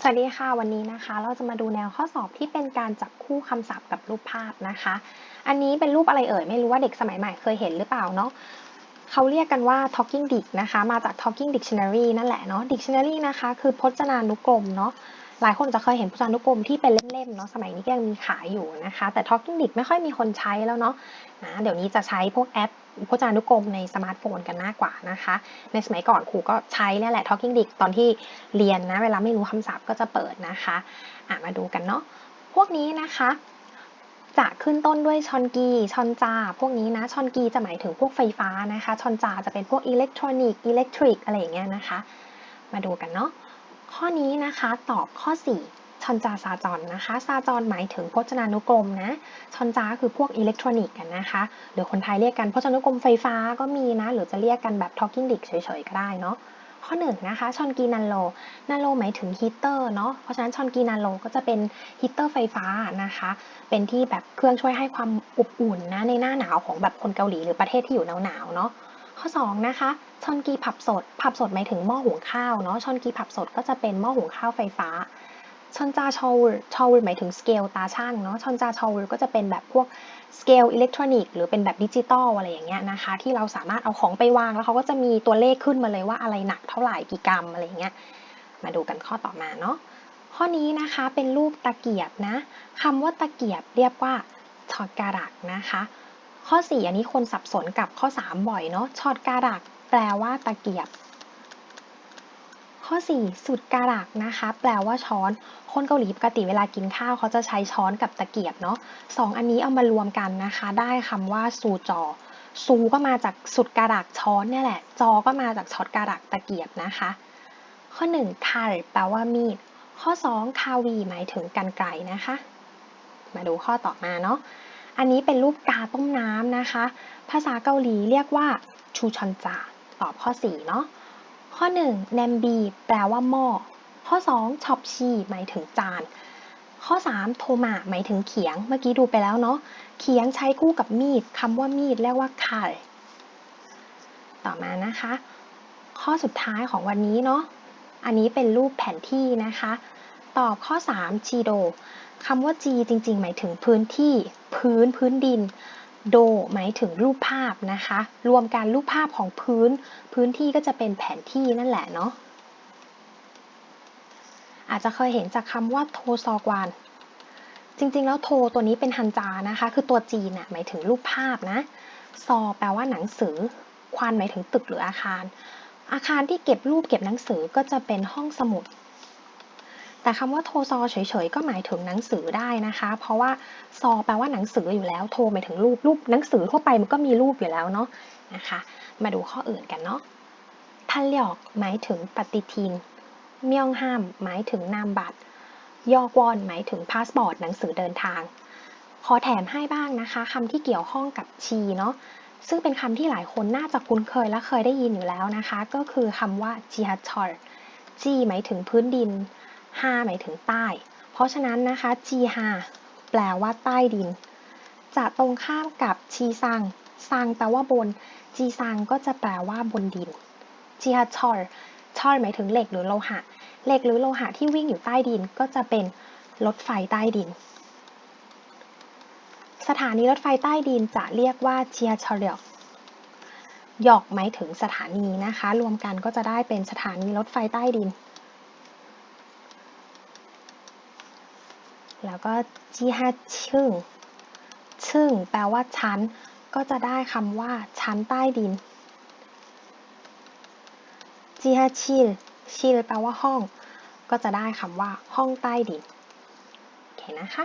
สวัสดีค่ะวันนี้นะคะ เราจะมาดูแนวข้อสอบที่เป็นการจับคู่คำศัพท์กับรูปภาพนะคะ อันนี้เป็นรูปอะไรเอ่ยไม่รู้ว่าเด็กสมัยใหม่เคยเห็นหรือเปล่าเนาะเขาเรียกกันว่า talking dic นะคะ มาจาก talking dictionary นั่นแหละเนาะ dictionary นะคะ คือพจนานุกรมเนาะ หลายคนจะเคยเห็นพจนานุกรมที่เป็นเล่มๆเนาะสมัยนี้ก็ยังมีขายอยู่นะคะ แต่ talking dic ไม่ค่อยมีคนใช้แล้วเนาะนะเดี๋ยวนี้จะใช้พวกแอปพจนานุกรมในสมาร์ทโฟนกันมากกว่านะคะ ในสมัยก่อนครูก็ใช้นี่แหละ talking dic ตอนที่เรียนนะ เวลาไม่รู้คำศัพท์ก็จะเปิดนะคะะมาดูกันเนาะพวกนี้นะคะจะขึ้นต้นด้วยชอนกี ชอนจา พวกนี้นะ ชอนกีจะหมายถึงพวกไฟฟ้านะคะ ชอนจาจะเป็นพวกอิเล็กทรอนิกส์ อิเล็กทริก อะไรอย่างเงี้ยนะคะ มาดูกันเนาะ ข้อนี้นะคะตอบข้อ 4ชอนจาซาจอนนะคะ ซาจอนหมายถึงพจนานุกรมนะชอนจาคือพวกอิเล็กทรอนิกส์กันนะคะ หรือคนไทยเรียกกันพจนานุกรมไฟฟ้าก็มีนะ หรือจะเรียกกันแบบ talking dic เฉยๆก็ได้เนาะข้อหนึ่งนะคะชอนกีนันโลนันโลหมายถึงฮีเตอร์เนาะเพราะฉะนั้นชอนกีนันโลก็จะเป็นฮีเตอร์ไฟฟ้านะคะ เป็นที่แบบเครื่องช่วยให้ความอบอุ่นนะในหน้าหนาวของแบบคนเกาหลีหรือประเทศที่อยู่หนาวๆเนาะ ข้อ2นะคะชอนกีผับสด ผับสดหมายถึงหม้อหุงข้าวเนาะชอนกีผับสดก็จะเป็นหม้อหุงข้าวไฟฟ้าชอนจาชอวชอวหมายถึงสเกลตาช่างเนาะชอนจาชอวก็จะเป็นแบบพวกสเกลอิเล็กทรอนิกส์หรือเป็นแบบดิจิตอลอะไรอย่างเงี้ยนะคะ ที่เราสามารถเอาของไปวางแล้วเขาก็จะมีตัวเลขขึ้นมาเลยว่าอะไรหนักเท่าไหร่กี่กรัมอะไรอย่างเงี้ยมาดูกันข้อต่อมาเนาะข้อนี้นะคะเป็นรูปตะเกียบนะคำว่าตะเกียบเรียกว่าช็อตการักนะคะ ข้อ 4 อันนี้คนสับสนกับข้อ 3 บ่อยเนาะช็อตการัก แปลว่าตะเกียบ ข้อ 4 สุดการักนะคะ แปลว่าช้อน คนเกาหลีปกติเวลากินข้าวเขาจะใช้ช้อนกับตะเกียบเนาะสองอันนี้เอามารวมกันนะคะ ได้คำว่าซูจอซูก็มาจากสุดการักช้อนเนี่ยแหละ จอก็มาจากช็อตการักตะเกียบนะคะ ข้อ1คาร์แปลว่ามีด ข้อ 2 คาวี หมายถึงกันไกรนะคะ มาดูข้อต่อมาเนาะ อันนี้เป็นรูปกาต้มน้ำนะคะ ภาษาเกาหลีเรียกว่าชูชอนจาตอบข้อ4เนาะข้อ1แนมบีแปลว่าหม้อข้อ2ชอบชีหมายถึงจาน ข้อ 3 โทมาหมายถึงเขียง เมื่อกี้ดูไปแล้วเนาะเขียงใช้คู่กับมีดคำว่ามีดเรียกว่าคาร์ต่อมานะคะ ข้อสุดท้ายของวันนี้เนาะอันนี้เป็นรูปแผนที่นะคะ ตอบข้อ3ชีโดคำว่า G จริง ๆ หมายถึงพื้นที่พื้นพื้นดิน โด หมายถึงรูปภาพนะคะ รวมกันรูปภาพของพื้น พื้นที่ก็จะเป็นแผนที่นั่นแหละเนาะอาจจะเคยเห็นจากคำว่าโทซอกวานจริงๆ แล้วโทตัวนี้เป็นฮันจานะคะ คือตัวจีนน่ะหมายถึงรูปภาพนะ ซอแปลว่าหนังสือ ควานหมายถึงตึกหรืออาคาร อาคารที่เก็บรูปเก็บหนังสือก็จะเป็นห้องสมุด แต่คำว่าโทซอเฉยๆก็หมายถึงหนังสือได้นะคะ เพราะว่าซอแปลว่าหนังสืออยู่แล้วโทหมายถึงรูปรูปหนังสือทั่วไปมันก็มีรูปอยู่แล้วเนาะนะคะ มาดูข้ออื่นกันเนาะทันหยอกหมายถึงปฏิทินเมี่ยงห้ามหมายถึงนามบัตรยอกวอนหมายถึงพาสปอร์ตหนังสือเดินทาง ขอแถมให้บ้างนะคะคำที่เกี่ยวข้องกับชีเนาะซึ่งเป็นคำที่หลายคนน่าจะคุ้นเคยและเคยได้ยินอยู่แล้วนะคะ ก็คือคำว่าจีฮัตชอร์จีหมายถึงพื้นดิน ฮาหมายถึงใต้ เพราะฉะนั้นนะคะจีฮาแปลว่าใต้ดิน จะตรงข้ามกับชีซังซังแปลว่าบน จีซังก็จะแปลว่าบนดินจีฮัตชอร์ชอร์หมายถึงเหล็กหรือโลหะ เหล็กหรือโลหะที่วิ่งอยู่ใต้ดินก็จะเป็นรถไฟใต้ดิน สถานีรถไฟใต้ดินจะเรียกว่าเจียชอร์เรียกหยอกหมายถึงสถานีนะคะ รวมกันก็จะได้เป็นสถานีรถไฟใต้ดิน แล้วก็จีฮัชึ่งชึ่งแปลว่าชั้น ก็จะได้คำว่า ชั้นใต้ดินจีฮัชิลชิลแปลว่าห้อง ก็จะได้คำว่า ห้องใต้ดิน โอเคนะคะ